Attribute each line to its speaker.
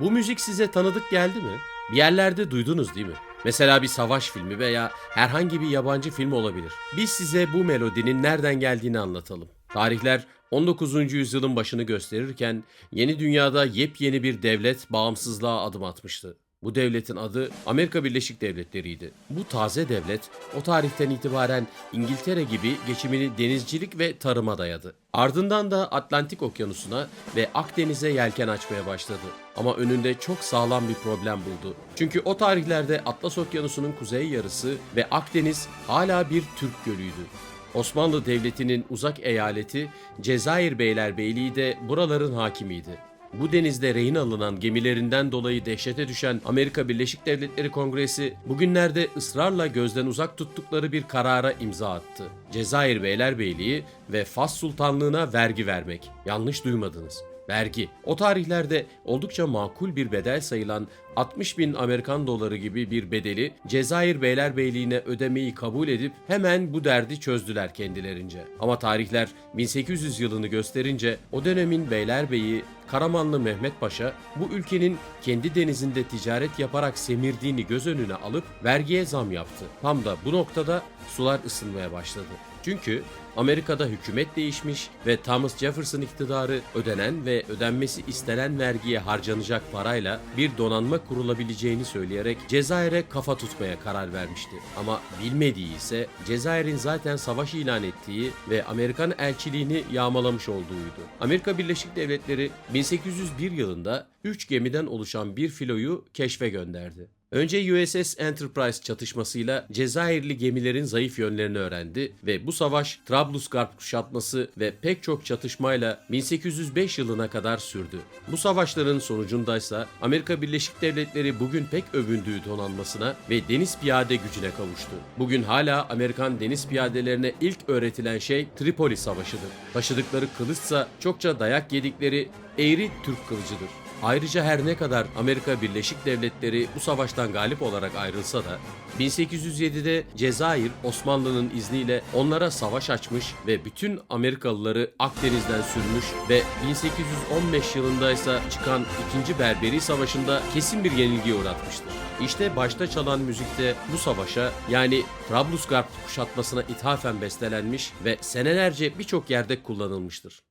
Speaker 1: Bu müzik size tanıdık geldi mi? Bir yerlerde duydunuz değil mi? Mesela bir savaş filmi veya herhangi bir yabancı film olabilir. Biz size bu melodinin nereden geldiğini anlatalım. Tarihler 19. yüzyılın başını gösterirken yeni dünyada yepyeni bir devlet bağımsızlığa adım atmıştı. Bu devletin adı Amerika Birleşik Devletleri'ydi. Bu taze devlet o tarihten itibaren İngiltere gibi geçimini denizcilik ve tarıma dayadı. Ardından da Atlantik Okyanusu'na ve Akdeniz'e yelken açmaya başladı. Ama önünde çok sağlam bir problem buldu. Çünkü o tarihlerde Atlas Okyanusu'nun kuzey yarısı ve Akdeniz hala bir Türk gölüydü. Osmanlı Devleti'nin uzak eyaleti Cezayir Beylerbeyliği de buraların hakimiydi. Bu denizde rehin alınan gemilerinden dolayı dehşete düşen Amerika Birleşik Devletleri Kongresi bugünlerde ısrarla gözden uzak tuttukları bir karara imza attı. Cezayir Beylerbeyliği ve Fas Sultanlığına vergi vermek. Yanlış duymadınız. Vergi. O tarihlerde oldukça makul bir bedel sayılan 60 bin Amerikan doları gibi bir bedeli Cezayir Beylerbeyliğine ödemeyi kabul edip hemen bu derdi çözdüler kendilerince. Ama tarihler 1800 yılını gösterince o dönemin Beylerbeyi Karamanlı Mehmet Paşa bu ülkenin kendi denizinde ticaret yaparak semirdiğini göz önüne alıp vergiye zam yaptı. Tam da bu noktada sular ısınmaya başladı. Çünkü Amerika'da hükümet değişmiş ve Thomas Jefferson iktidarı ödenen ve ödenmesi istenen vergiye harcanacak parayla bir donanma kurulabileceğini söyleyerek Cezayir'e kafa tutmaya karar vermişti. Ama bilmediği ise Cezayir'in zaten savaş ilan ettiği ve Amerikan elçiliğini yağmalamış olduğuydu. Amerika Birleşik Devletleri 1801 yılında 3 gemiden oluşan bir filoyu keşfe gönderdi. Önce USS Enterprise çatışmasıyla Cezayirli gemilerin zayıf yönlerini öğrendi ve bu savaş Trablusgarp kuşatması ve pek çok çatışmayla 1805 yılına kadar sürdü. Bu savaşların sonucundaysa Amerika Birleşik Devletleri bugün pek övündüğü donanmasına ve deniz piyade gücüne kavuştu. Bugün hala Amerikan deniz piyadelerine ilk öğretilen şey Tripoli Savaşı'dır. Taşıdıkları kılıçsa çokça dayak yedikleri eğri Türk kılıcıdır. Ayrıca her ne kadar Amerika Birleşik Devletleri bu savaştan galip olarak ayrılsa da 1807'de Cezayir Osmanlı'nın izniyle onlara savaş açmış ve bütün Amerikalıları Akdeniz'den sürmüş ve 1815 yılında ise çıkan 2. Berberi Savaşı'nda kesin bir yenilgiye uğratmıştır. İşte başta çalan müzikte bu savaşa yani Trablusgarp kuşatmasına ithafen bestelenmiş ve senelerce birçok yerde kullanılmıştır.